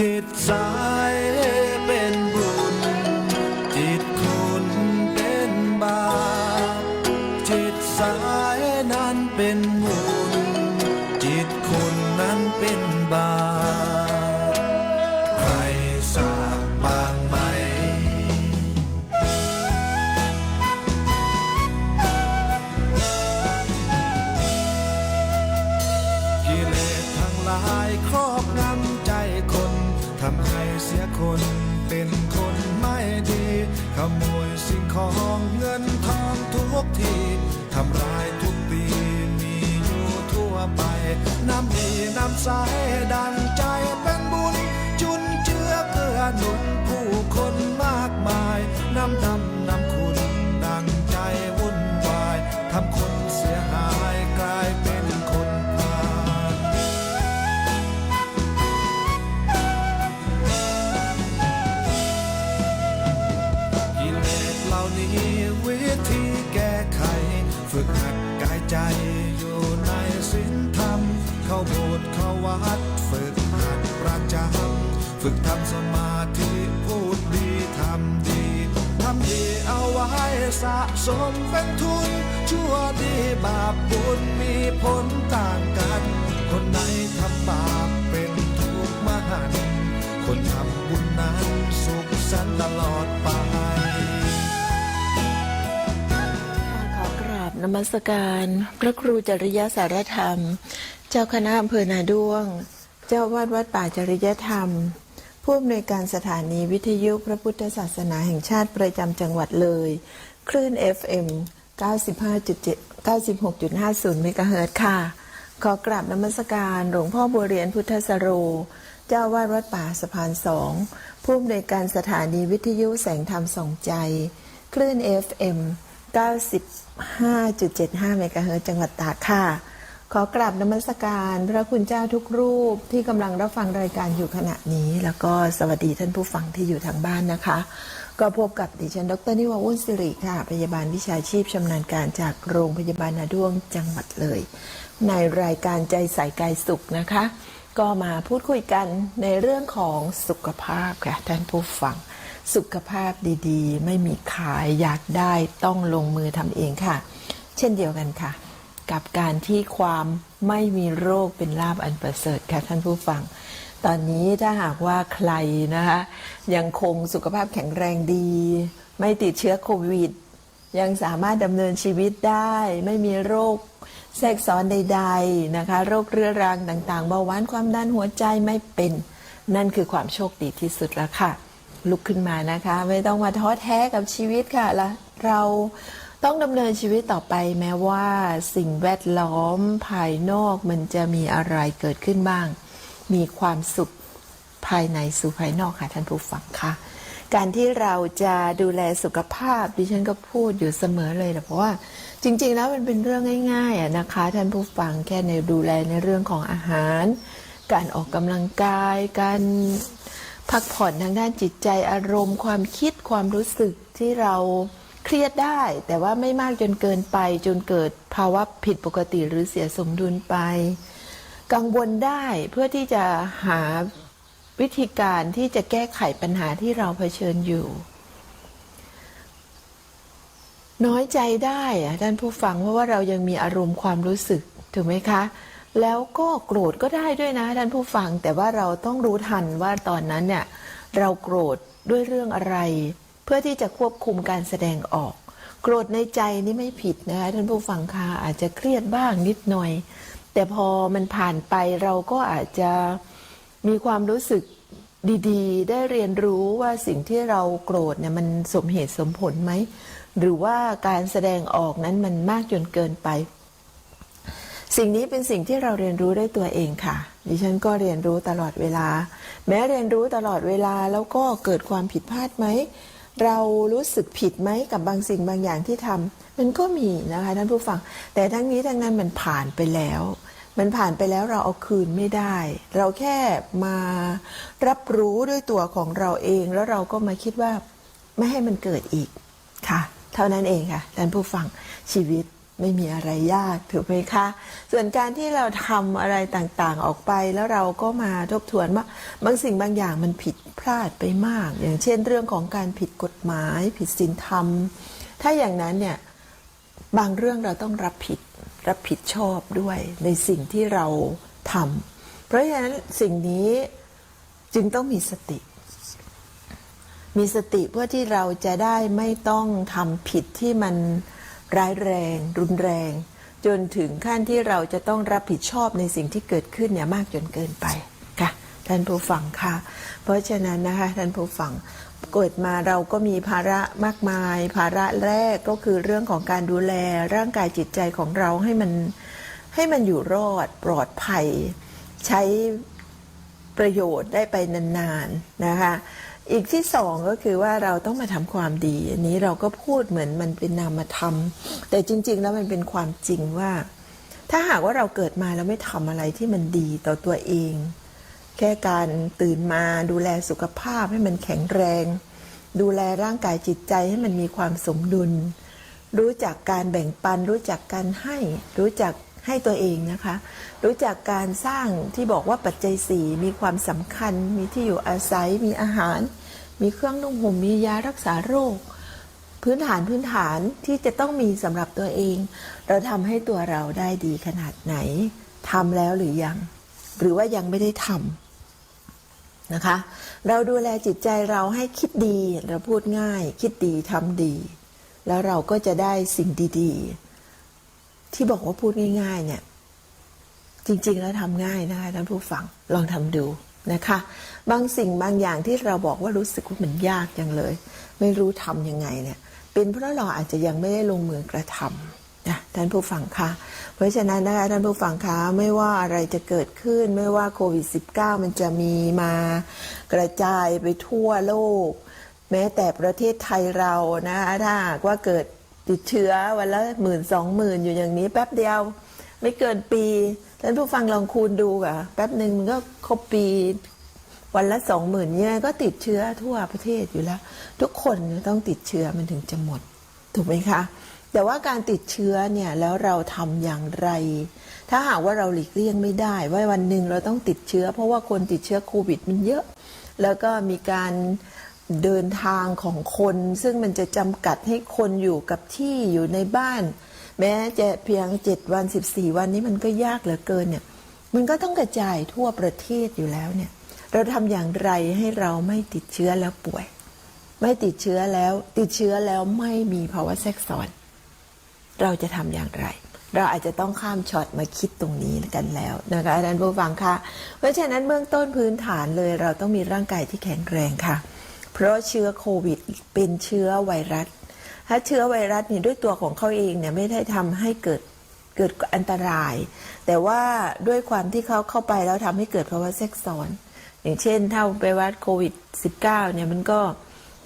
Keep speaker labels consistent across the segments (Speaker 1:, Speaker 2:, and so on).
Speaker 1: จิตสา ของเงินทองทุกทีทำร้ายทุกปีมีอยู่ทั่วไป น้ำดีน้ำใสดัง นมัสการ พ
Speaker 2: ระครูจริยสารธรรม เจ้าคณะอำเภอนาด้วง เจ้าวาดวัดป่าจริยธรรม ผู้อำนวยการสถานีวิทยุพระพุทธศาสนาแห่งชาติประจำจังหวัดเลย คลื่น FM 95.7 96.50เมกะเฮิรตค่ะ ขอกราบนมัสการหลวงพ่อบัวเรียนพุทธสโร เจ้าวาดวัดป่าสะพานสองผู้อำนวยการสถานีวิทยุแสงธรรมส่องใจ คลื่น FM 95.75เมกะเฮิรตซ์จังหวัดตากค่ะ ขอกราบนมัสการพระคุณเจ้าทุกรูปที่กำลังรับฟังรายการอยู่ขณะนี้ แล้วก็สวัสดีท่านผู้ฟังที่อยู่ทางบ้านนะคะ ก็พบกับดิฉัน ดรนิวาวุ่นสิริค่ะ พยาบาลวิชาชีพชำนาญการจากโรงพยาบาลนาด้วงจังหวัดเลย ในรายการใจใส่กายสุขนะคะ ก็มาพูดคุยกันในเรื่องของสุขภาพค่ะท่านผู้ฟัง สุขภาพดีๆ ไม่มีขายอยากได้ต้องลงมือทำเองค่ะ เช่นเดียวกันค่ะ กับการที่ความไม่มีโรคเป็นลาบอันประเสริฐค่ะท่านผู้ฟัง ตอนนี้ถ้าหากว่าใครนะคะยังคงสุขภาพแข็งแรงดี ไม่ติดเชื้อโควิด ยังสามารถดำเนินชีวิตได้ ไม่มีโรคแทรกซ้อนใดๆนะคะ โรคเรื้อรังต่างๆเบาหวานความดันหัวใจไม่เป็น นั่นคือความโชคดีที่สุดแล้วค่ะ ลุกขึ้นมานะคะ ไม่ต้องมาท้อแท้กับชีวิตค่ะละเราต้องดำเนินชีวิตต่อไปแม้ว่าสิ่งแวดล้อมภายนอกมันจะมีอะไรเกิดขึ้นบ้าง มีความสุขภายในสู่ภายนอกค่ะท่านผู้ฟังค่ะ การที่เราจะดูแลสุขภาพดิฉันก็พูดอยู่เสมอเลยนะเพราะว่าจริง ๆ แล้วมันเป็นเรื่องง่ายๆนะคะ ท่านผู้ฟังแค่ในดูแลในเรื่องของอาหาร การออกกำลังกาย การ พักผ่อนทางด้านจิตใจอารมณ์ ความคิดความรู้สึกที่เราเครียดได้ แต่ว่าไม่มากจนเกินไป จนเกิดภาวะผิดปกติหรือเสียสมดุลไป กังวลได้เพื่อที่จะหาวิธีการที่จะแก้ไขปัญหาที่เราเผชิญอยู่ น้อยใจได้ท่านผู้ฟังเพราะว่าเรายังมีอารมณ์ความรู้สึกถูกไหมคะ แล้วก็โกรธก็ได้ด้วยนะท่านผู้ฟัง แต่ว่าเราต้องรู้ทันว่าตอนนั้นเนี่ยเราโกรธด้วยเรื่องอะไร เพื่อที่จะควบคุมการแสดงออก โกรธในใจนี่ไม่ผิดนะคะท่านผู้ฟังคะอาจจะเครียดบ้างนิดหน่อย แต่พอมันผ่านไปเราก็อาจจะมีความรู้สึกดีๆ ได้เรียนรู้ว่าสิ่งที่เราโกรธเนี่ยมันสมเหตุสมผลไหมหรือว่าการแสดงออกนั้นมันมากจนเกินไป สิ่งนี้เป็นสิ่งที่เราเรียนรู้ได้ตัวเองค่ะ ดิฉันก็เรียนรู้ตลอดเวลา แม้เรียนรู้ตลอดเวลาแล้วก็เกิดความผิดพลาดไหม เรารู้สึกผิดไหมกับบางสิ่งบางอย่างที่ทำมันก็มีนะคะท่านผู้ฟัง แต่ทั้งนี้ทั้งนั้นมันผ่านไปแล้ว มันผ่านไปแล้วเราเอาคืนไม่ได้ เราแค่มารับรู้ด้วยตัวของเราเอง แล้วเราก็มาคิดว่าไม่ให้มันเกิดอีกค่ะ เท่านั้นเองค่ะท่านผู้ฟังชีวิต ไม่มีอะไรยากถูกไหมคะ ส่วนการที่เราทำอะไรต่างๆออกไปแล้วเราก็มาทบทวนว่าบางสิ่งบางอย่างมันผิดพลาดไปมาก อย่างเช่นเรื่องของการผิดกฎหมาย ผิดศีลธรรม ถ้าอย่างนั้นเนี่ยบางเรื่องเราต้องรับผิดรับผิดชอบด้วยในสิ่งที่เราทำเพราะฉะนั้นสิ่งนี้จึงต้องมีสติ มีสติเพื่อที่เราจะได้ไม่ต้องทำผิดที่มัน ร้ายแรง รุนแรง จนถึงขั้นที่เราจะต้องรับผิดชอบในสิ่งที่เกิดขึ้นเนี่ยมากจนเกินไปค่ะท่านผู้ฟังค่ะ เพราะฉะนั้นนะคะท่านผู้ฟังเกิดมาเราก็มีภาระมากมาย ภาระแรกก็คือเรื่องของการดูแลร่างกายจิตใจของเราให้มันให้มันอยู่รอดปลอดภัย ใช้ประโยชน์ได้ไปนานๆนะคะ อีกที่สองก็คือว่าเราต้องมาทำความดี อันนี้เราก็พูดเหมือนมันเป็นนามธรรม แต่จริง ๆ แล้วมันเป็นความจริงว่า ถ้าหากว่าเราเกิดมาแล้วไม่ทำอะไรที่มันดีต่อตัวเอง แค่การตื่นมาดูแลสุขภาพให้มันแข็งแรง ดูแลร่างกายจิตใจให้มันมีความสมดุล รู้จักการแบ่งปัน รู้จักการให้รู้จักให้ตัวเองนะคะ รู้จักการสร้างที่บอกว่าปัจจัยสี่มีความสำคัญ มีที่อยู่อาศัยมีอาหาร มีเครื่องนุ่งห่มมียารักษาโรค พื้นฐานพื้นฐานที่จะต้องมีสำหรับตัวเอง เราทำให้ตัวเราได้ดีขนาดไหนทำแล้วหรือยัง หรือว่ายังไม่ได้ทำนะคะ เราดูแลจิตใจเราให้คิดดีเราพูดง่าย คิดดีทำดี แล้วเราก็จะได้สิ่งดีๆ ที่บอกว่าพูดง่ายๆเนี่ยจริงๆแล้วทำง่ายนะคะท่านผู้ฟังลองทำดูนะคะบางสิ่งบางอย่างที่เราบอกว่ารู้สึกว่ามันยากจังเลย ไม่รู้ทำยังไงเนี่ย เป็นเพราะเราอาจจะยังไม่ได้ลงมือกระทำนะท่านผู้ฟังคะเพราะฉะนั้นนะคะท่านผู้ฟังคะไม่ว่าอะไรจะเกิดขึ้นไม่ว่าโควิด -19 มันจะมีมากระจายไปทั่วโลก แม้แต่ประเทศไทยเรานะคะถ้าว่าเกิดติดเชื้อวันละหมื่นสองหมื่นอยู่อย่างนี้แป๊บเดียวไม่เกินปีท่านผู้ฟังลองคูณดูค่ะแป๊บหนึ่งมันก็ครบปี วันละสองหมื่นเนี่ยก็ติดเชื้อทั่วประเทศอยู่แล้ว ทุกคนต้องติดเชื้อมันถึงจะหมด ถูกไหมคะ แต่ว่าการติดเชื้อเนี่ยแล้วเราทำอย่างไร ถ้าหากว่าเราหลีกเลี่ยงไม่ได้ ว่าวันหนึ่งเราต้องติดเชื้อ เพราะว่าคนติดเชื้อโควิดมันเยอะ แล้วก็มีการเดินทางของคน ซึ่งมันจะจำกัดให้คนอยู่กับที่อยู่ในบ้าน แม้จะเพียง 7 วัน 14 วันนี้มันก็ยากเหลือเกินเนี่ยมันก็ต้องกระจายทั่วประเทศอยู่แล้วเนี่ย เราทำอย่างไรให้เราไม่ติดเชื้อแล้วป่วย ไม่ติดเชื้อแล้ว ติดเชื้อแล้วไม่มีภาวะแทรกซ้อน เราจะทำอย่างไร เราอาจจะต้องข้ามช็อตมาคิดตรงนี้กันแล้วนะคะท่านผู้ฟังค่ะ เพราะฉะนั้นเบื้องต้นพื้นฐานเลย เราต้องมีร่างกายที่แข็งแรงค่ะ เพราะเชื้อโควิดเป็นเชื้อไวรัสถ้าเชื้อไวรัสนี่ด้วยตัวของเขาเองเนี่ยไม่ได้ทำให้เกิดเกิดอันตราย แต่ว่าด้วยความที่เขาเข้าไปแล้วทำให้เกิดภาวะแทรกซ้อน อย่างเช่น ถ้าไปวัดโควิด -19 เนี่ยมันก็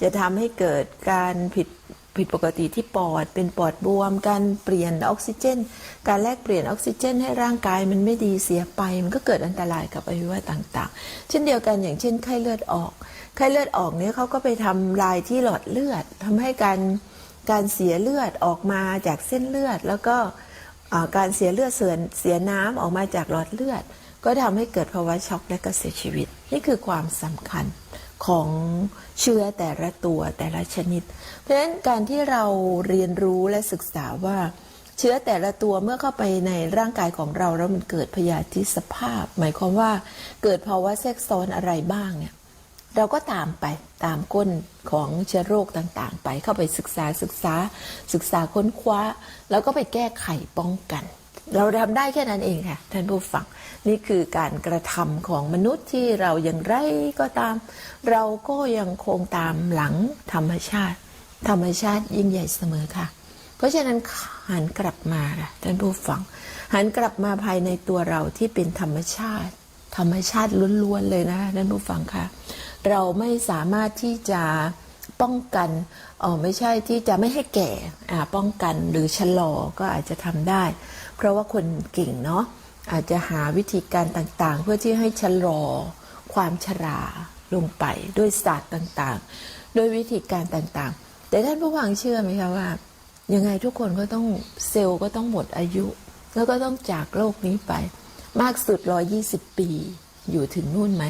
Speaker 2: จะทำให้เกิดการผิดผิดปกติที่ปอดเป็นปอดบวม การเปลี่ยนออกซิเจน การแลกเปลี่ยนออกซิเจน ให้ร่างกายมันไม่ดีเสียไป มันก็เกิดอันตรายกับอวัยวะต่างๆ เช่นเดียวกันอย่างเช่นไข้เลือดออก ไข้เลือดออกเนี่ยเขาก็ไปทำลายที่หลอดเลือดทำให้การการเสียเลือดออกมาจากเส้นเลือด แล้วก็การเสียเลือดเสื่อเสียน้ำออกมาจากหลอดเลือด ก็ทำให้เกิดภาวะช็อกและก็เสียชีวิต นี่คือความสำคัญของเชื้อแต่ละตัวแต่ละชนิด เพราะฉะนั้นการที่เราเรียนรู้และศึกษาว่า เชื้อแต่ละตัวเมื่อเข้าไปในร่างกายของเราแล้วมันเกิดพยาธิสภาพ หมายความว่าเกิดภาวะแทรกซ้อนอะไรบ้างเนี่ยเราก็ตามไปตามก้นของเชื้อโรคต่างๆ ไปเข้าไปศึกษาศึกษาศึกษาค้นคว้า แล้วก็ไปแก้ไขป้องกัน เราทำได้แค่นั้นเองค่ะท่านผู้ฟังนี่คือการกระทำของมนุษย์ที่เราย่างไรก็ตาม เราก็ยังคงตามหลังธรรมชาติ ธรรมชาติยิ่งใหญ่เสมอค่ะ เพราะฉะนั้นหันกลับมาค่ะท่านผู้ฟัง หันกลับมาภายในตัวเราที่เป็นธรรมชาติ ธรรมชาติล้วนๆเลยนะท่านผู้ฟังค่ะ เราไม่สามารถที่จะป้องกันเออไม่ใช่ที่จะไม่ให้แก่อ่าป้องกันหรือชะลอก็อาจจะทำได้ เพราะว่าคนเก่งเนาะอาจจะหาวิธีการต่างๆ เพื่อที่ให้ชะลอความชราลงไปด้วยศาสตร์ต่างๆโดยวิธีการต่างๆ แต่ท่านผู้ฟังเชื่อไหมคะว่า ยังไงทุกคนก็ต้องเซลล์ก็ต้องหมดอายุ แล้วก็ต้องจากโลกนี้ไป มากสุด120ปีอยู่ถึงนู่นไหม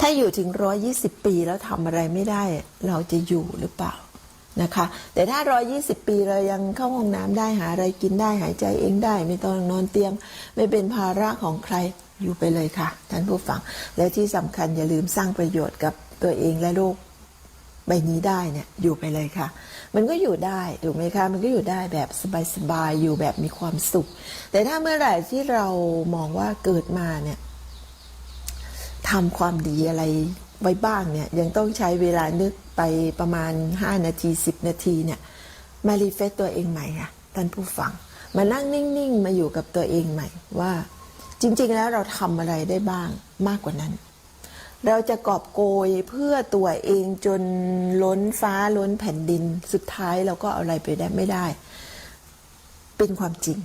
Speaker 2: ถ้าอยู่ถึง120ปีแล้วทำอะไรไม่ได้ เราจะอยู่หรือเปล่า นะคะ แต่ถ้า 120 ปีเรายังเข้าห้องน้ำได้หาอะไรกินได้หายใจเองได้ ไม่ต้องนอนเตียง ไม่เป็นภาระของใครอยู่ไปเลยค่ะ ท่านผู้ฟัง และที่สำคัญอย่าลืมสร้างประโยชน์กับตัวเองและโลกใบนี้ได้เนี่ยอยู่ไปเลยค่ะ มันก็อยู่ได้ถูกไหมคะ มันก็อยู่ได้แบบสบายๆอยู่แบบมีความสุข แต่ถ้าเมื่อไหร่ที่เรามองว่าเกิดมาเนี่ยทำความดีอะไร ไว้บ้างเนี่ยยังต้องใช้เวลานึกไปประมาณ 5 นาที 10 นาทีเนี่ยมารีเฟซตัวเองใหม่ค่ะท่านผู้ฟัง มานั่งนิ่งๆ มาอยู่กับตัวเองใหม่ว่า จริงๆแล้วเราทำอะไรได้บ้างมากกว่านั้น เราจะกอบโกยเพื่อตัวเองจนล้นฟ้าล้นแผ่นดินสุดท้ายเราก็เอาอะไรไปได้ไม่ได้ เป็นความจริง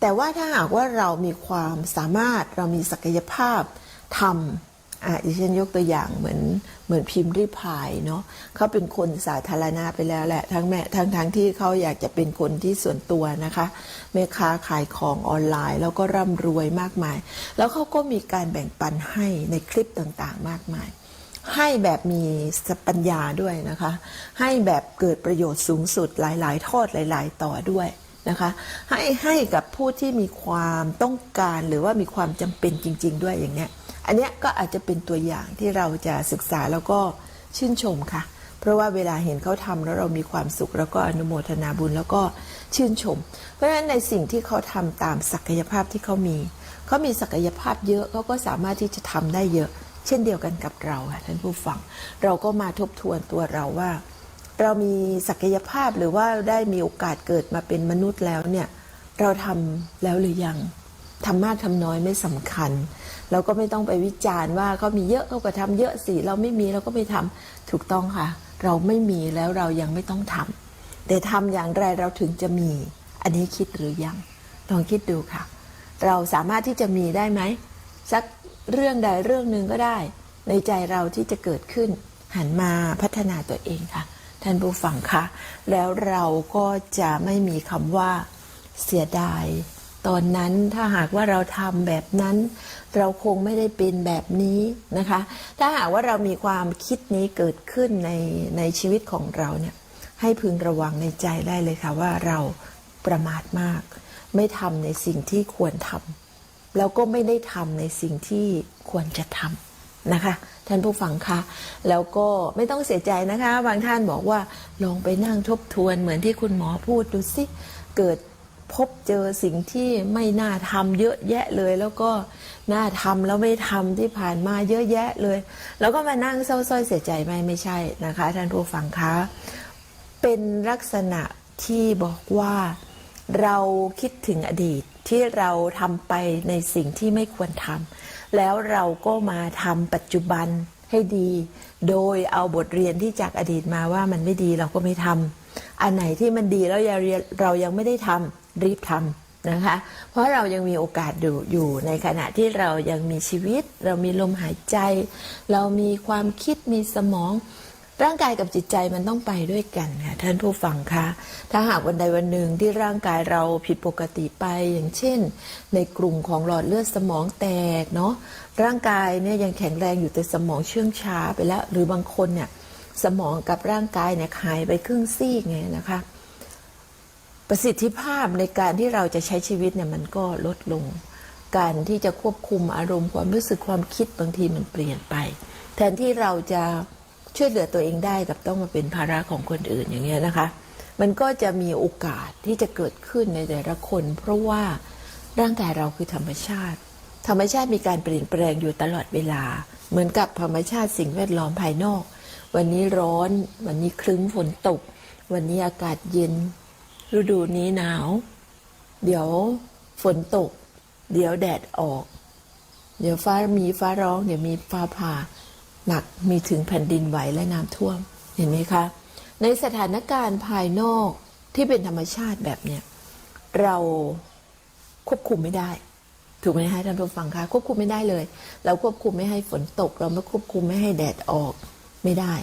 Speaker 2: แต่ว่าถ้าหากว่าเรามีความสามารถเรามีศักยภาพทำ อะดิฉันยกตัวอย่างเหมือนเหมือนพิมพ์ริพายเนาะเขาเป็นคนสาธารณะไปแล้วแหละทั้งแม่ทั้งทั้งที่เขาอยากจะเป็นคนที่ส่วนตัวนะคะแม่ค้าขายของออนไลน์ แล้วก็ร่ำรวยมากมาย แล้วเขาก็มีการแบ่งปันให้ในคลิปต่างๆ มากมาย ให้แบบมีสปัญญาด้วยนะคะ ให้แบบเกิดประโยชน์สูงสุดหลาย ๆ ทอดหลาย ๆ ต่อด้วยนะคะให้ให้กับผู้ที่มีความต้องการหรือว่ามีความจำเป็นจริง ๆ ด้วยอย่างเนี้ย อันนี้ก็อาจจะเป็นตัวอย่างที่เราจะศึกษาแล้วก็ชื่นชมค่ะ เพราะว่าเวลาเห็นเขาทำแล้วเรามีความสุข แล้วก็อนุโมทนาบุญแล้วก็ชื่นชม เพราะฉะนั้นในสิ่งที่เขาทำตามศักยภาพที่เขามี เขามีศักยภาพเยอะเขาก็สามารถที่จะทำได้เยอะ เช่นเดียวกันกับเราค่ะท่านผู้ฟัง เราก็มาทบทวนตัวเราว่า เรามีศักยภาพหรือว่าได้มีโอกาสเกิดมาเป็นมนุษย์แล้วเนี่ยเราทำแล้วหรือยังทำมากทำน้อยไม่สำคัญ เราก็ไม่ต้องไปวิจารณ์ว่าเขามีเยอะเขาก็ทำเยอะสิเราไม่มีเราก็ไม่ทำถูกต้องค่ะ เราไม่มีแล้วเรายังไม่ต้องทำแต่ทำอย่างไรเราถึงจะมี อันนี้คิดหรือยังลองคิดดูค่ะ เราสามารถที่จะมีได้ไหมสักเรื่องใดเรื่องหนึ่งก็ได้ ในใจเราที่จะเกิดขึ้น หันมาพัฒนาตัวเองค่ะ ท่านผู้ฟังคะแล้วเราก็จะไม่มีคำว่าเสียดาย ตอนนั้นถ้าหากว่าเราทำแบบนั้น เราคงไม่ได้เป็นแบบนี้นะคะ ถ้าหากว่าเรามีความคิดนี้เกิดขึ้นในในชีวิตของเราเนี่ยให้พึงระวังในใจได้เลยค่ะว่าเราประมาทมาก ไม่ทำในสิ่งที่ควรทำแล้วก็ไม่ได้ทำในสิ่งที่ควรจะทำนะคะท่านผู้ฟังคะแล้วก็ไม่ต้องเสียใจนะคะ บางท่านบอกว่าลองไปนั่งทบทวนเหมือนที่คุณหมอพูดดูสิเกิด พบเจอสิ่งที่ไม่น่าทำเยอะแยะเลย แล้วก็น่าทำแล้วไม่ทำที่ผ่านมาเยอะแยะเลย แล้วก็มานั่งเศร้าส้อยเสียใจไหมไม่ใช่นะคะ ท่านผู้ฟังคะ เป็นลักษณะที่บอกว่าเราคิดถึงอดีตที่เราทำไปในสิ่งที่ไม่ควรทำแล้วเราก็มาทำปัจจุบันให้ดี โดยเอาบทเรียนที่จากอดีตมาว่ามันไม่ดีเราก็ไม่ทำอันไหนที่มันดีแล้วเรายังไม่ได้ทำ รีบทำนะคะ เพราะเรายังมีโอกาสอยู่อยู่ในขณะที่เรายังมีชีวิต เรามีลมหายใจ เรามีความคิดมีสมอง ร่างกายกับจิตใจมันต้องไปด้วยกันค่ะท่านผู้ฟังคะถ้าหากวันใดวันหนึ่งที่ร่างกายเราผิดปกติไปอย่างเช่น ในกลุ่มของหลอดเลือดสมองแตกเนาะร่างกายเนี่ยยังแข็งแรงอยู่แต่สมองเชื่องช้าไปแล้ว หรือบางคนเนี่ยสมองกับร่างกายเนี่ยหายไปครึ่งซีกไงนะคะ ประสิทธิภาพในการที่เราจะใช้ชีวิตเนี่ยมันก็ลดลง การที่จะควบคุมอารมณ์ความรู้สึกความคิดบางทีมันเปลี่ยนไป แทนที่เราจะช่วยเหลือตัวเองได้กับต้องมาเป็นภาระของคนอื่นอย่างเงี้ยนะคะ มันก็จะมีโอกาสที่จะเกิดขึ้นในแต่ละคน เพราะว่าร่างกายเราคือธรรมชาติ ธรรมชาติมีการเปลี่ยนแปลงอยู่ตลอดเวลา เหมือนกับธรรมชาติสิ่งแวดล้อมภายนอก วันนี้ร้อน วันนี้ครึ้มฝนตก วันนี้อากาศเย็น ฤดูนี้หนาว เดี๋ยวฝนตก เดี๋ยวแดดออก เดี๋ยวฟ้ามีฟ้าร้อง เดี๋ยวมีฟ้าผ่า หนักมีถึงแผ่นดินไหวและน้ำท่วม เห็นไหมคะ ในสถานการณ์ภายนอกที่เป็นธรรมชาติแบบเนี้ยเราควบคุมไม่ได้ ถูกไหมคะท่านผู้ฟังคะควบคุมไม่ได้เลย เราควบคุมไม่ให้ฝนตก เราไม่ควบคุมไม่ให้แดดออกไม่ได้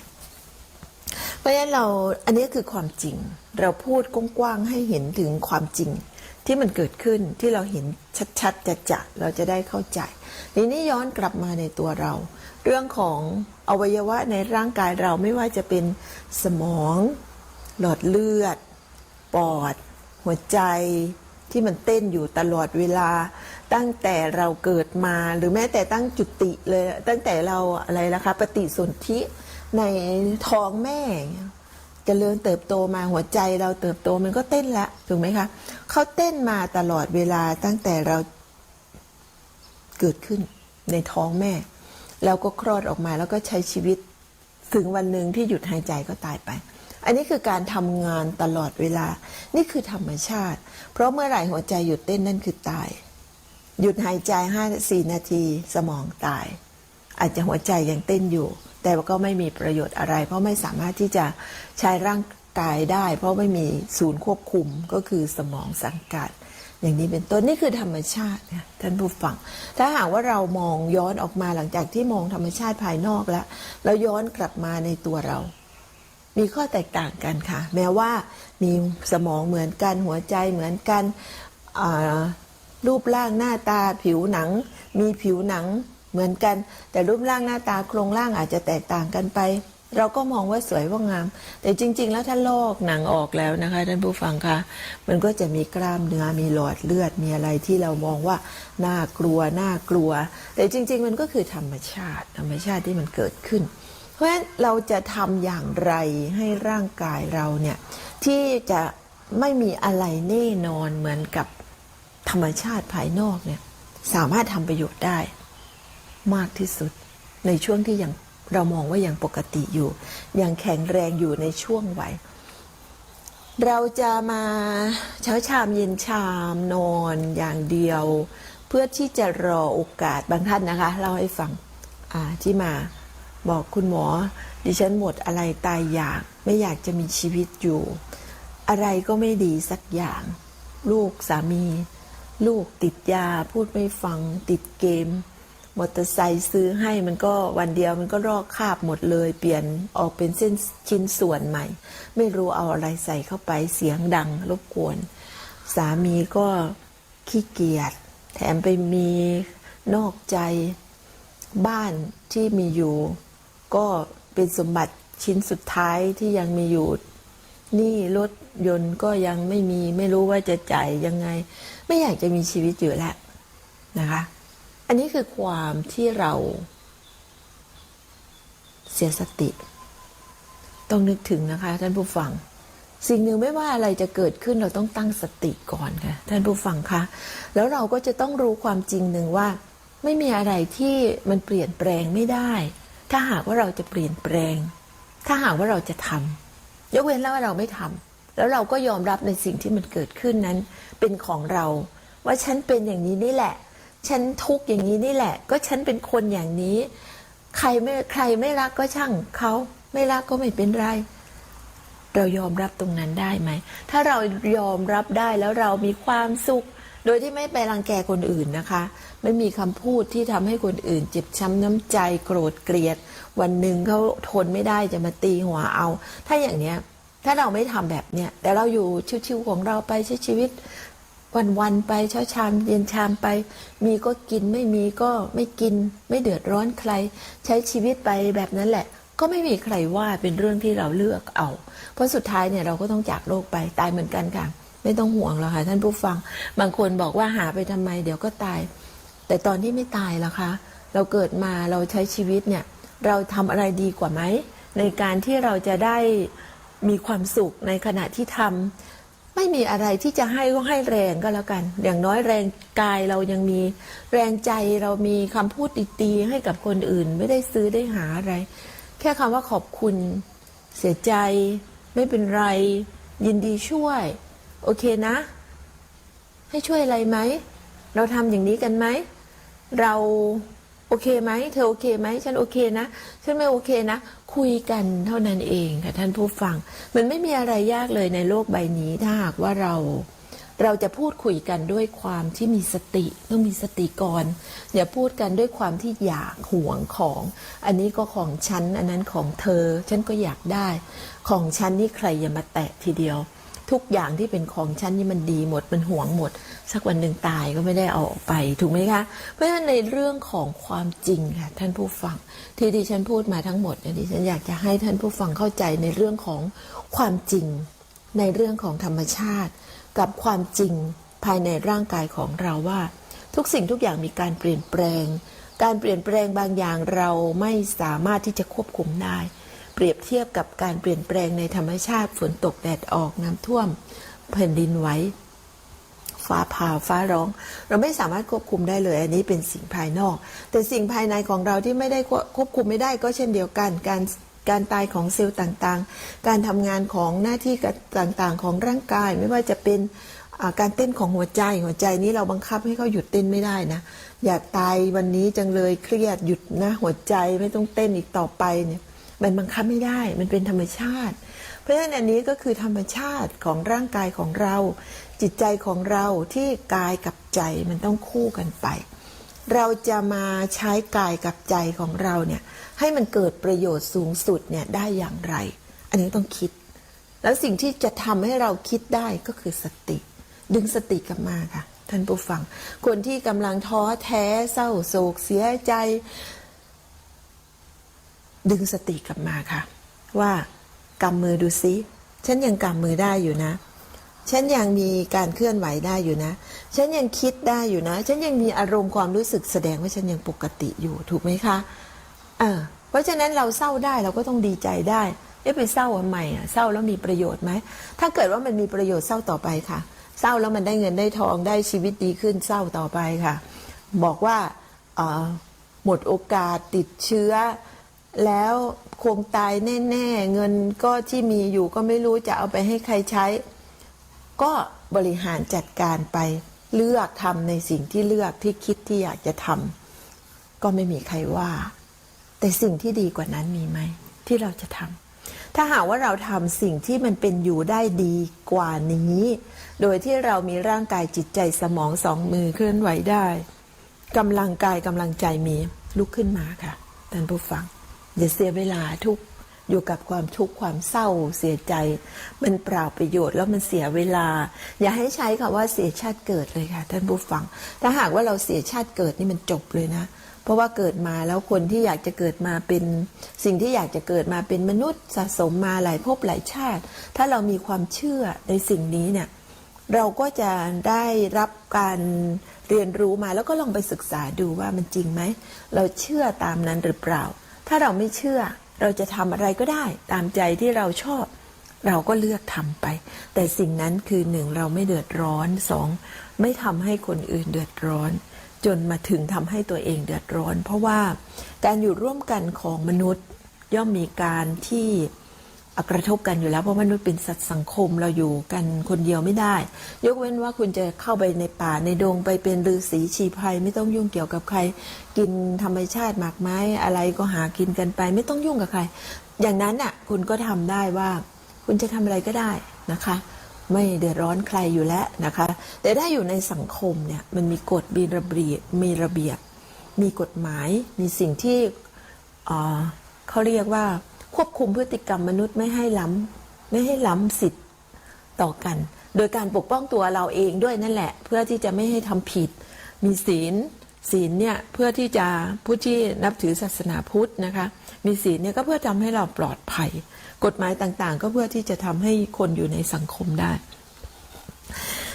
Speaker 2: ราะราะฉะนั้นเราอันนี้คือความจริง เราพูดกว้างๆให้เห็นถึงความจริง ที่มันเกิดขึ้นที่เราเห็นชัดๆจะจะเราจะได้เข้าใจทีนี้ย้อนกลับมาในตัวเรา เรื่องของอวัยวะในร่างกายเราไม่ว่าจะเป็นสมอง หลอดเลือด ปอด หัวใจที่มันเต้นอยู่ตลอดเวลา ตั้งแต่เราเกิดมาหรือแม้แต่ตั้งจุติเลยตั้งแต่เราอะไรล่ะคะ ปฏิสนธิ ในท้องแม่อย่างเงี้ยเจริญเติบโตมาหัวใจเราเติบโตมันก็เต้นละถูกไหมคะเขาเต้นมาตลอดเวลาตั้งแต่เราเกิดขึ้นในท้องแม่ แล้วก็คลอดออกมาแล้วก็ใช้ชีวิตถึงวันหนึ่งที่หยุดหายใจก็ตายไป อันนี้คือการทำงานตลอดเวลา นี่คือธรรมชาติ เพราะเมื่อไหร่หัวใจหยุดเต้นนั่นคือตาย หยุดหายใจห้าสี่นาทีสมองตาย อาจจะหัวใจยังเต้นอยู่ แต่ก็ไม่มีประโยชน์อะไร เพราะไม่สามารถที่จะใช้ร่างกายได้ เพราะไม่มีศูนย์ควบคุมก็คือสมองสังกัด อย่างนี้เป็นต้นนี่คือธรรมชาตินะท่านผู้ฟัง ถ้าหากว่าเรามองย้อนออกมาหลังจากที่มองธรรมชาติภายนอกแล้วแล้วย้อนกลับมาในตัวเรา มีข้อแตกต่างกันค่ะ แม้ว่ามีสมองเหมือนกันหัวใจเหมือนกันรูปร่างหน้าตาผิวหนัง มีผิวหนัง เหมือนกัน แต่รูปร่างหน้าตาโครงร่างอาจจะแตกต่างกันไป เราก็มองว่าสวยว่างาม แต่จริง ๆ แล้วถ้าลอกหนังออกแล้วนะคะท่านผู้ฟังคะมันก็จะมีกล้ามเนื้อมีหลอดเลือดมีอะไรที่เรามองว่าน่ากลัวน่ากลัว แต่จริง ๆ มันก็คือธรรมชาติ ธรรมชาติที่มันเกิดขึ้น เพราะฉะนั้นเราจะทำอย่างไรให้ร่างกายเราเนี่ยที่จะไม่มีอะไรแน่นอนเหมือนกับธรรมชาติภายนอกเนี่ยสามารถทำประโยชน์ได้ มากที่สุด ในช่วงที่ยังเรามองว่ายังปกติอยู่ยังแข็งแรงอยู่ในช่วงวัยเราจะมาเช้าชามเย็นชามนอนอย่างเดียว เพื่อที่จะรอโอกาสบางท่านนะคะเล่าให้ฟังที่มาบอกคุณหมอ ดิฉันหมดอะไรตายอยากไม่อยากจะมีชีวิตอยู่ อะไรก็ไม่ดีสักอย่าง ลูกสามี ลูกติดยาพูดไม่ฟังติดเกม มอเตอร์ไซค์ซื้อให้มันก็วันเดียวมันก็รอกคาบหมดเลย เปลี่ยนออกเป็นเส้นชิ้นส่วนใหม่ ไม่รู้เอาอะไรใส่เข้าไปเสียงดังรบกวน สามีก็ขี้เกียจแถมไปมีนอกใจบ้านที่มีอยู่ ก็เป็นสมบัติชิ้นสุดท้ายที่ยังมีอยู่หนี่รถยนต์ก็ยังไม่มีไม่รู้ว่าจะจ่ายยังไง ไม่อยากจะมีชีวิตอยู่แล้วนะคะ อันนี้คือความที่เรา เสียสติ ต้องนึกถึงนะคะท่านผู้ฟัง สิ่งหนึ่งไม่ว่าอะไรจะเกิดขึ้นเราต้องตั้งสติก่อนค่ะท่านผู้ฟังคะ แล้วเราก็จะต้องรู้ความจริงหนึ่งว่า ไม่มีอะไรที่มันเปลี่ยนแปลงไม่ได้ ถ้าหากว่าเราจะเปลี่ยนแปลง ถ้าหากว่าเราจะทำยกเว้นแล้วว่าเราไม่ทำแล้วเราก็ยอมรับในสิ่งที่มันเกิดขึ้นนั้น เป็นของเรา ว่าฉันเป็นอย่างนี้นี่แหละ ฉันทุกข์อย่างนี้นี่แหละ ก็ฉันเป็นคนอย่างนี้ ใครไม่ใครไม่รักก็ช่างเขาไม่รักก็ไม่เป็นไร เรายอมรับตรงนั้นได้ไหม ถ้าเรายอมรับได้แล้วเรามีความสุข โดยที่ไม่ไปรังแกคนอื่นนะคะ ไม่มีคำพูดที่ทำให้คนอื่น เจ็บช้ำน้ำใจโกรธเกลียด วันหนึ่งเขาทนไม่ได้จะมาตีหัวเอา ถ้าอย่างเนี้ยถ้าเราไม่ทำแบบเนี้ยแต่เราอยู่ชิวๆของเราไปใช้ชีวิต วันๆไปเช้าชามเย็นชามไป มีก็กินไม่มีก็ไม่กิน ไม่เดือดร้อนใคร ใช้ชีวิตไปแบบนั้นแหละ ก็ไม่มีใครว่าเป็นเรื่องที่เราเลือกเอา เพราะสุดท้ายเนี่ยเราก็ต้องจากโลกไปตายเหมือนกันค่ะ ไม่ต้องห่วงหรอกค่ะท่านผู้ฟัง บางคนบอกว่าหาไปทำไมเดี๋ยวก็ตาย แต่ตอนที่ไม่ตายล่ะคะ เราเกิดมาเราใช้ชีวิตเนี่ยเราทำอะไรดีกว่าไหมในการที่เราจะได้มีความสุขในขณะที่ทำ ไม่มีอะไรที่จะให้ก็ให้แรงก็แล้วกัน อย่างน้อยแรงกายเรายังมี แรงใจเรามีคำพูดดีๆให้กับคนอื่น ไม่ได้ซื้อได้หาอะไร แค่คำว่าขอบคุณ เสียใจ ไม่เป็นไร ยินดีช่วย โอเคนะ ให้ช่วยอะไรไหม เราทำอย่างนี้กันไหม เราโอเคไหม เธอโอเคไหม ฉันโอเคนะ ฉันไม่โอเคนะ คุยกันเท่านั้นเองค่ะท่านผู้ฟัง มันไม่มีอะไรยากเลยในโลกใบนี้ถ้าหากว่าเราเราจะพูดคุยกันด้วยความที่มีสติต้องมีสติก่อนอย่าพูดกันด้วยความที่อยากห่วงของ อันนี้ก็ของฉัน อันนั้นของเธอ ฉันก็อยากได้ ของฉันนี่ใครอย่ามาแตะทีเดียว ทุกอย่างที่เป็นของฉันนี่มันดีหมดมันห่วงหมด สักวันหนึ่งตายก็ไม่ได้เอาออกไปถูกไหมคะ เพราะฉะนั้นในเรื่องของความจริงค่ะท่านผู้ฟัง ที่ดิฉันพูดมาทั้งหมดเนี่ยดิฉันอยากจะให้ท่านผู้ฟังเข้าใจในเรื่องของความจริง ในเรื่องของธรรมชาติ กับความจริงภายในร่างกายของเราว่า ทุกสิ่งทุกอย่างมีการเปลี่ยนแปลง การเปลี่ยนแปลงบางอย่างเราไม่สามารถที่จะควบคุมได้ เปรียบเทียบกับการเปลี่ยนแปลงในธรรมชาติฝนตกแดดออกน้ำท่วมแผ่นดินไหว ฟ้าผ่าฟ้าร้อง เราไม่สามารถควบคุมได้เลย อันนี้เป็นสิ่งภายนอก แต่สิ่งภายในของเราที่ไม่ได้ควบคุมไม่ได้ก็เช่นเดียวกันการการตายของเซลล์ต่างๆ การทำงานของหน้าที่ต่างๆ ของร่างกายไม่ว่าจะเป็นการเต้นของหัวใจหัวใจนี้เราบังคับให้เขาหยุดเต้นไม่ได้นะ อยากตายวันนี้จังเลยเครียดหยุดนะหัวใจไม่ต้องเต้นอีกต่อไปเนี่ยมันบังคับไม่ได้มันเป็นธรรมชาติ เพราะฉะนั้นอันนี้ก็คือธรรมชาติของร่างกายของเรา จิตใจของเราที่กายกับใจมันต้องคู่กันไป เราจะมาใช้กายกับใจของเราเนี่ยให้มันเกิดประโยชน์สูงสุดเนี่ยได้อย่างไร อันนี้ต้องคิด แล้วสิ่งที่จะทำให้เราคิดได้ก็คือสติ ดึงสติกลับมาค่ะ ท่านผู้ฟัง คนที่กำลังท้อแท้เศร้าโศกเสียใจ ดึงสติกลับมาค่ะ ว่ากำมือดูซิฉันยังกำมือได้อยู่นะ ฉันยังมีการเคลื่อนไหวได้อยู่นะ ฉันยังคิดได้อยู่นะ ฉันยังมีอารมณ์ความรู้สึกแสดงว่าฉันยังปกติอยู่ถูกไหมคะเออเพราะฉะนั้นเราเศร้าได้เราก็ต้องดีใจได้เอ๊ะไปเศร้าทำไมอะเศร้าแล้วมีประโยชน์ไหมถ้าเกิดว่ามันมีประโยชน์เศร้าต่อไปค่ะ เศร้าแล้วมันได้เงินได้ทองได้ชีวิตดีขึ้นเศร้าต่อไปค่ะ บอกว่าหมดโอกาสติดเชื้อ แล้วคงตายแน่ ๆ เงินก็ที่มีอยู่ก็ไม่รู้จะเอาไปให้ใครใช้ ก็บริหารจัดการไปเลือกทำในสิ่งที่เลือกที่คิดที่อยากจะทำก็ไม่มีใครว่า แต่สิ่งที่ดีกว่านั้นมีไหมที่เราจะทำถ้าหากว่าเราทำสิ่งที่มันเป็นอยู่ได้ดีกว่านี้ โดยที่เรามีร่างกายจิตใจสมองสองมือเคลื่อนไหวได้กำลังกายกำลังใจมีลุกขึ้นมาค่ะท่านผู้ฟังอย่าเสียเวลาทุก อยู่กับความทุกข์ความเศร้าเสียใจ มันเปล่าประโยชน์แล้วมันเสียเวลา อย่าให้ใช้คำว่าเสียชาติเกิดเลยค่ะ ท่านผู้ฟัง ถ้าหากว่าเราเสียชาติเกิดนี่มันจบเลยนะ เพราะว่าเกิดมาแล้วคนที่อยากจะเกิดมาเป็น สิ่งที่อยากจะเกิดมาเป็นมนุษย์สะสมมาหลายภพหลายชาติ ถ้าเรามีความเชื่อในสิ่งนี้เนี่ยเราก็จะได้รับการเรียนรู้มาแล้วก็ลองไปศึกษาดูว่ามันจริงไหม เราเชื่อตามนั้นหรือเปล่า ถ้าเราไม่เชื่อ เราจะทำอะไรก็ได้ ตามใจที่เราชอบ เราก็เลือกทำไป แต่สิ่งนั้นคือหนึ่งเราไม่เดือดร้อนสองไม่ทำให้คนอื่นเดือดร้อน จนมาถึงทำให้ตัวเองเดือดร้อน เพราะว่าการอยู่ร่วมกันของมนุษย์ย่อมมีการที่ กระทบกันอยู่แล้วเพราะมนุษย์เป็นสัตว์สังคมเราอยู่กันคนเดียวไม่ได้ ยกเว้นว่าคุณจะเข้าไปในป่าในดงไปเป็นฤาษีชีภัย ไม่ต้องยุ่งเกี่ยวกับใคร กินธรรมชาติหมากไม้อะไรก็หากินกันไป ไม่ต้องยุ่งกับใคร อย่างนั้นอะคุณก็ทำได้ว่าคุณจะทำอะไรก็ได้นะคะ ไม่เดือดร้อนใครอยู่แล้วนะคะ แต่ถ้าอยู่ในสังคมเนี่ยมันมีกฎมีระเบียบมีระเบียบ มีกฎหมายมีสิ่งที่เอ่อเขาเรียกว่า ควบคุมพฤติกรรมมนุษย์ไม่ให้ล้ำไม่ให้ล้ำสิทธิ์ต่อกัน โดยการปกป้องตัวเราเองด้วยนั่นแหละ เพื่อที่จะไม่ให้ทำผิด มีศีลศีลเนี่ยเพื่อที่จะผู้ที่นับถือศาสนาพุทธนะคะ มีศีลเนี่ยก็เพื่อทำให้เราปลอดภัย กฎหมายต่างๆ ก็เพื่อที่จะทำให้คนอยู่ในสังคมได้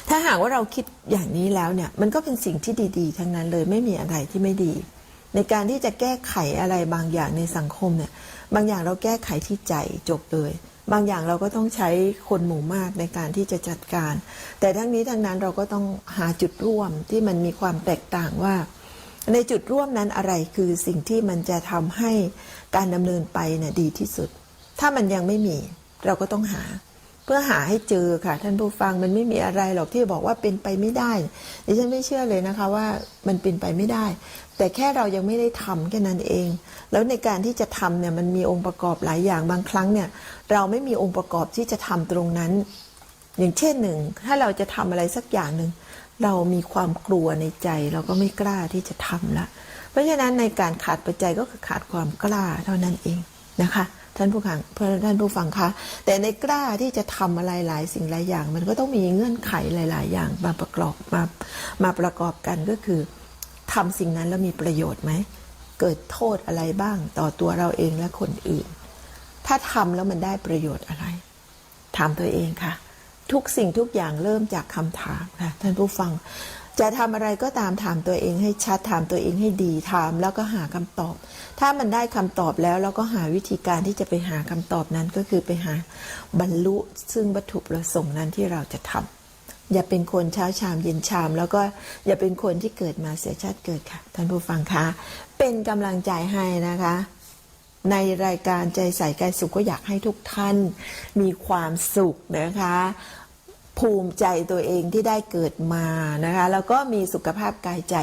Speaker 2: ถ้าหากว่าเราคิดอย่างนี้แล้วเนี่ย มันก็เป็นสิ่งที่ดีๆ ทั้งนั้นเลยไม่มีอะไรที่ไม่ดี ในการที่จะแก้ไขอะไรบางอย่างในสังคมเนี่ย บางอย่างเราแก้ไขที่ใจจบเลย บางอย่างเราก็ต้องใช้คนหมู่มากในการที่จะจัดการ แต่ทั้งนี้ทั้งนั้นเราก็ต้องหาจุดร่วมที่มันมีความแตกต่างว่า ในจุดร่วมนั้นอะไรคือสิ่งที่มันจะทำให้การดำเนินไปเนี่ยดีที่สุด ถ้ามันยังไม่มีเราก็ต้องหา เพื่อหาให้เจอค่ะ ท่านผู้ฟังมันไม่มีอะไรหรอกที่บอกว่าเป็นไปไม่ได้ดิฉันไม่เชื่อเลยนะคะว่ามันเป็นไปไม่ได้ แต่แค่เรายังไม่ได้ทำแค่นั้นเอง แล้วในการที่จะทำเนี่ยมันมีองค์ประกอบหลายอย่างบางครั้งเนี่ย เราไม่มีองค์ประกอบที่จะทำตรงนั้น อย่างเช่นหนึ่ง ถ้าเราจะทำอะไรสักอย่างหนึ่งเรามีความกลัวในใจเราก็ไม่กล้าที่จะทำละ เพราะฉะนั้นในการขาดปัจจัยก็คือขาดความกล้าเท่านั้นเองนะคะ ท่านผู้ฟังเพื่อท่านผู้ฟังคะแต่ในกล้าที่จะทำอะไรหลายสิ่งหลายอย่าง มันก็ต้องมีเงื่อนไขหลาย ๆ อย่างมาประกอบมามาประกอบกันก็คือทำสิ่งนั้นแล้วมีประโยชน์ไหมเกิดโทษอะไรบ้างต่อตัวเราเองและคนอื่น ถ้าทำแล้วมันได้ประโยชน์อะไรถามตัวเองค่ะ ทุกสิ่งทุกอย่างเริ่มจากคำถามค่ะท่านผู้ฟัง จะทำอะไรก็ตามถามตัวเองให้ชัดถามตัวเองให้ดีถามแล้วก็หาคำตอบ ถ้ามันได้คำตอบแล้วเราก็หาวิธีการที่จะไปหาคำตอบนั้นก็คือไปหาบรรลุซึ่งวัตถุประสงค์นั้นที่เราจะทำอย่าเป็นคนเช้าชามเย็นชาม แล้วก็อย่าเป็นคนที่เกิดมาเสียชาติเกิดค่ะ ท่านผู้ฟังคะเป็นกำลังใจให้นะคะในรายการใจใส่กายสุขก็อยากให้ทุกท่านมีความสุขนะคะ ภูมิใจตัวเองที่ได้เกิดมานะคะ แล้วก็มีสุขภาพกายใจ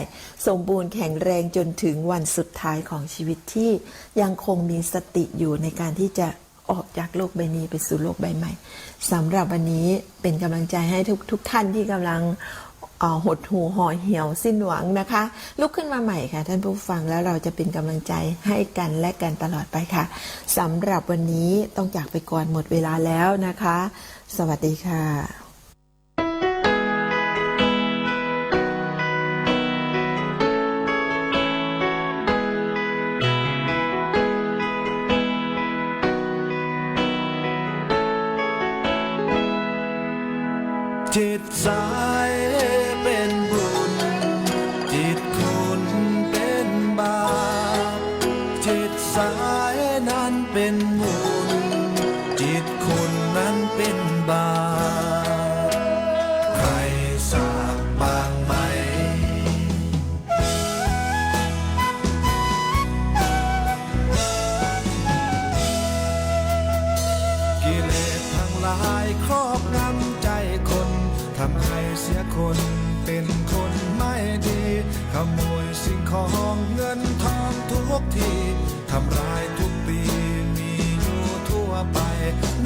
Speaker 2: สมบูรณ์แข็งแรงจนถึงวันสุดท้ายของชีวิตที่ยังคงมีสติอยู่ในการที่จะออกจากโลกใบนี้ไปสู่โลกใบใหม่สำหรับวันนี้เป็นกำลังใจให้ทุกทุกท่านที่กำลังหดหูห่อเหี่ยวสิ้นหวังนะคะ ลุกขึ้นมาใหม่ค่ะ ท่านผู้ฟังแล้วเราจะเป็นกำลังใจให้กันและกันตลอดไปค่ะสำหรับวันนี้ต้องจากไปก่อนหมดเวลาแล้วนะคะ สวัสดีค่ะ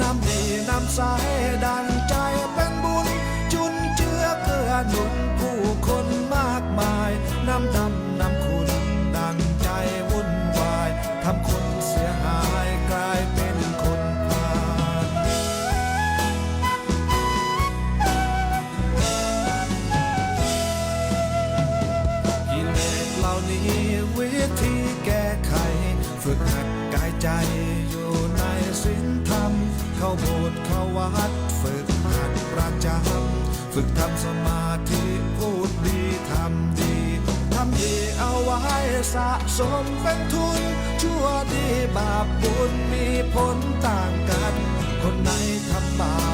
Speaker 1: น้ำดีน้ำใสดัง สมเป็นทุน ชั่วดีบาปบุญมีผลต่างกัน คนไหนทำบาป